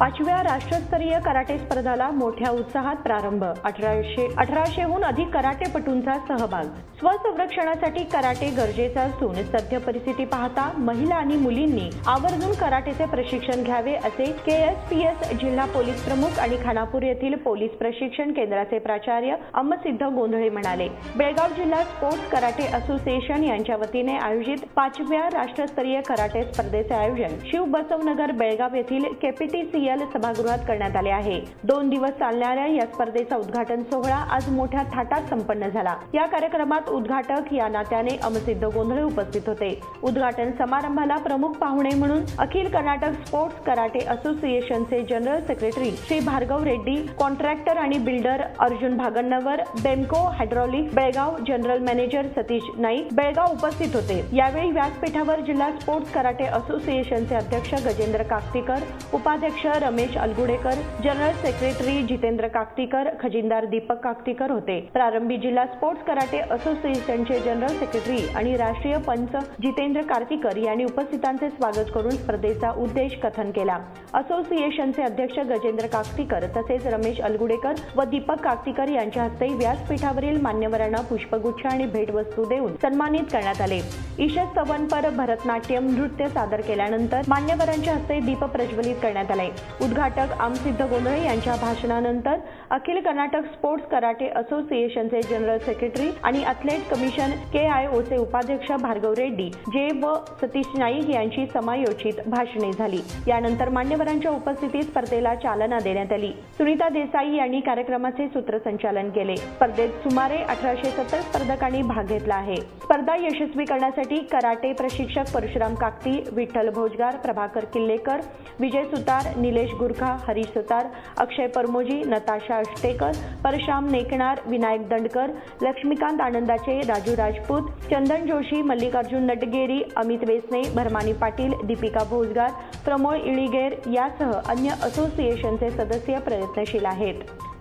पाचव्या राष्ट्रस्तरीय कराटे स्पर्धाला मोठ्या उत्साहात प्रारंभ. अठराशे अठराशेहून अधिक कराटेपटूंचा सहभाग. स्वसंरक्षणासाठी कराटे गरजेचा असून सद्य परिस्थिती पाहता महिला आणि मुलींनी आवर्जून कराटेचे प्रशिक्षण घ्यावे असे के एस पी एस जिल्हा पोलीस प्रमुख आणि खानापूर येथील पोलीस प्रशिक्षण केंद्राचे प्राचार्य अमसिद्ध गोंधळे म्हणाले बेळगाव जिल्हा स्पोर्ट्स कराटे असोसिएशन यांच्या वतीने आयोजित पाचव्या राष्ट्रस्तरीय कराटे स्पर्धेचे आयोजन शिव बसवनगर बेळगाव येथील केपीटी केपीटीसीएल सभागृहात करण्यात आले आहे. दोन दिवस चालणाऱ्या या स्पर्धेचा उद्घाटन सोहळा आज मोठ्या थाटात संपन्न झाला. या कार्यक्रमात उद्घाटक या नात्याने अमसिद्ध गोंधळे उपस्थित होते. उद्घाटन समारंभाला प्रमुख पाहुणे म्हणून अखिल कर्नाटक स्पोर्ट्स कराटे असोसिएशनचे general secretary Shri Bhargav Reddy contractor आणि builder Arjun Bhagannavar Bemco hydraulic Belgaum general manager Satish Naik Belgaum उपस्थित होते. यावेळी व्यासपीठावर जिल्हा स्पोर्ट्स कराटे असोसिएशनचे अध्यक्ष गजेंद्र काकतीकर उपाध्यक्ष रमेश अलगुडेकर जनरल सेक्रेटरी जितेंद्र काकतीकर खजिनदार दीपक काकतीकर होते. प्रारंभी जिल्हा स्पोर्ट्स कराटे असोसिएशनचे जनरल सेक्रेटरी आणि राष्ट्रीय पंच जितेंद्र कार्तिकर यांनी उपस्थितांचे स्वागत करून स्पर्धेचा उद्देश कथन केला. असोसिएशनचे अध्यक्ष गजेंद्र काकतीकर तसेच रमेश अलगुडेकर व दीपक काकतीकर यांच्या हस्ते व्यासपीठावरील मान्यवरांना पुष्पगुच्छ आणि भेटवस्तू देऊन सन्मानित करण्यात आले. ईशत सवनपर भरतनाट्यम नृत्य सादर केल्यानंतर मान्यवरांच्या हस्ते दीप प्रज्वलित करण्यात आले. उद्घाटक आमसिद्ध गोंधळे यांच्या भाषणानंतर अखिल कर्नाटक स्पोर्ट्स कराटे असोसिएशनचे जनरल सेक्रेटरी आणि अथलेट कमिशन के आय ओचे उपाध्यक्ष भार्गव रेड्डी जे व सतीश नाईक यांची समायोजित भाषणे झाली. यानंतर मान्यवरांच्या उपस्थितीत स्पर्धेला चालना देण्यात आली. सुनीता देसाई यांनी कार्यक्रमाचे सूत्रसंचालन केले. स्पर्धेत सुमारे अठराशे सत्तर स्पर्धकांनी भाग घेतला आहे. स्पर्धा यशस्वी करण्यासाठी कराटे प्रशिक्षक परशुराम काकती विठ्ठल भोजगार प्रभाकर किल्लेकर विजय सुतार निलेश गुरखा हरीश सुतार अक्षय परमोजी नताशा अष्टेकर परश्याम नेकणार विनायक दंडकर लक्ष्मीकांत आनंदाचे राजू राजपूत चंदन जोशी मल्लिकार्जुन नटगेरी अमित वेसने भरमानी पाटील दीपिका भोजगार प्रमोळ इळीगेर यासह अन्य असोसिएशनचे सदस्य प्रयत्नशील आहेत.